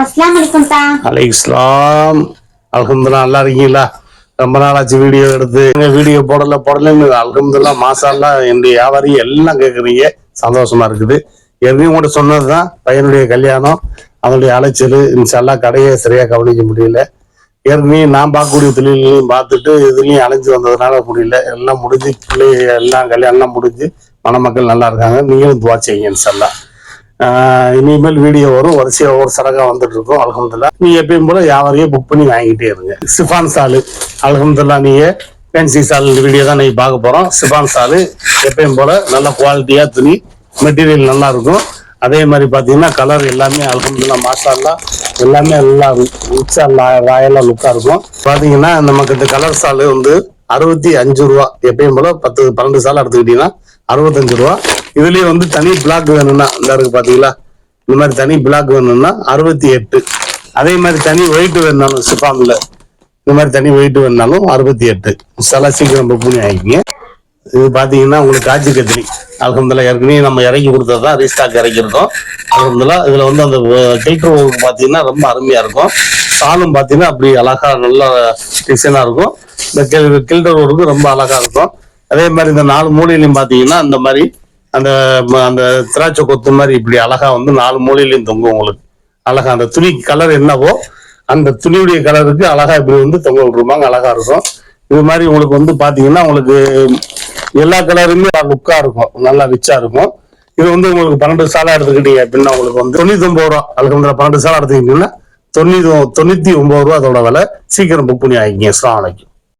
அஸ்லாம் அலை இஸ்லாம். அல்ஹம்துல்லா நல்லா இருக்கீங்களா? ரொம்ப நாளாச்சு வீடியோ எடுத்து. எங்க வீடியோ போடல போடலன்னு அல்ஹம்துல்லா மாசால்லா என்னுடைய வியாபாரி எல்லாம் கேட்குறீங்க சந்தோஷமா இருக்குது. ஏற்கனவே கூட சொன்னதுதான் பையனுடைய கல்யாணம் அதனுடைய அலைச்சல் இன்ஷால்லா கடையை சரியா கவனிக்க முடியல. ஏற்கனவே நான் பார்க்கக்கூடிய தொழில்களையும் பார்த்துட்டு இதுலயும் அலைஞ்சு வந்ததுனால முடியல. எல்லாம் முடிஞ்சு பிள்ளை எல்லாம் கல்யாணம்லாம் முடிஞ்சு மணமக்கள் நல்லா இருக்காங்க. நீங்களும் துவா செய்யுங்க இன்ஷால்லா இனிமேல் வீடியோ வரும். வரிசையா ஒரு சரகா வந்துட்டு இருக்கும் அலகம்துல்லா நீ எப்பயும் போல யாவரையும் புக் பண்ணி வாங்கிட்டே இருங்க. சிஃபான் சாலு. அலகம்துல்லா நீங்க ஃபேன்சி சால் வீடியோ தான் நீங்க பார்க்க போறோம். சிஃபான் சாலு எப்பயும் போல நல்ல குவாலிட்டியா துணி மெட்டீரியல் நல்லா இருக்கும். அதே மாதிரி பாத்தீங்கன்னா கலர் எல்லாமே அலகம்துல்லா மாஷால்லா எல்லாமே நல்லா உச்சா ராயலா லுக்கா இருக்கும். பாத்தீங்கன்னா நமக்கு இந்த கலர் சாலு வந்து அறுபத்தி அஞ்சு ரூபா. எப்பயும் போல பத்து பன்னெண்டு சால் எடுத்துக்கிட்டீங்கன்னா அறுபத்தஞ்சு ரூபா. இதுலயே வந்து தனி பிளாக் வேணும்னா இந்த இருக்கு பாத்தீங்களா? இந்த மாதிரி தனி பிளாக் வேணும்னா அறுபத்தி எட்டு. அதே மாதிரி தனி ஒயிட் வேணுனாலும் சிஃபான்ல இந்த மாதிரி தனி ஒயிட் வேணுனாலும் அறுபத்தி எட்டு. சில சீக்கிரம் புக் பண்ணி இது பாத்தீங்கன்னா உங்களுக்கு காய்ச்சி கத்திரி. அலகம்துல்லா ஏற்கனவே நம்ம இறக்கி கொடுத்தா தான் ரீஸ்டாக் இறக்கிருக்கோம் அலகம்துல்லா இதுல வந்து அந்த கில்டர் ஒர்க் பாத்தீங்கன்னா ரொம்ப அருமையா இருக்கும். சாலும் பாத்தீங்கன்னா அப்படி அழகா நல்ல டிசைனா இருக்கும். இந்த கில்டர் ஒர்க்கு ரொம்ப அழகா இருக்கும். அதே மாதிரி இந்த நாலு மூலையிலையும் பாத்தீங்கன்னா இந்த மாதிரி அந்த ம- அந்த திராட்சை கொத்து மாதிரி இப்படி அழகா வந்து நாலு மூலையிலையும் தொங்கும் உங்களுக்கு. அழகா அந்த துணி கலர் என்னவோ அந்த துணியுடைய கலருக்கு அழகா இப்படி வந்து தொங்க விட்டுருப்பாங்க அழகா இருக்கும். இது மாதிரி உங்களுக்கு வந்து பாத்தீங்கன்னா உங்களுக்கு எல்லா கலருமே லுக்கா இருக்கும் நல்லா ரிச்சா இருக்கும். இது வந்து உங்களுக்கு பன்னெண்டு சாலை எடுத்துக்கிட்டீங்க அப்படின்னா உங்களுக்கு வந்து தொண்ணூத்தி ஒன்பது ரூபா அதுக்கு வந்து பன்னெண்டு சாலை எடுத்துக்கிட்டீங்கன்னா தொண்ணூத்தி தொண்ணூத்தி ஒன்பது ரூபா அதோட விலை. சீக்கிரம் புக் பண்ணி ஆகிங்க அஸ்ஸலாமு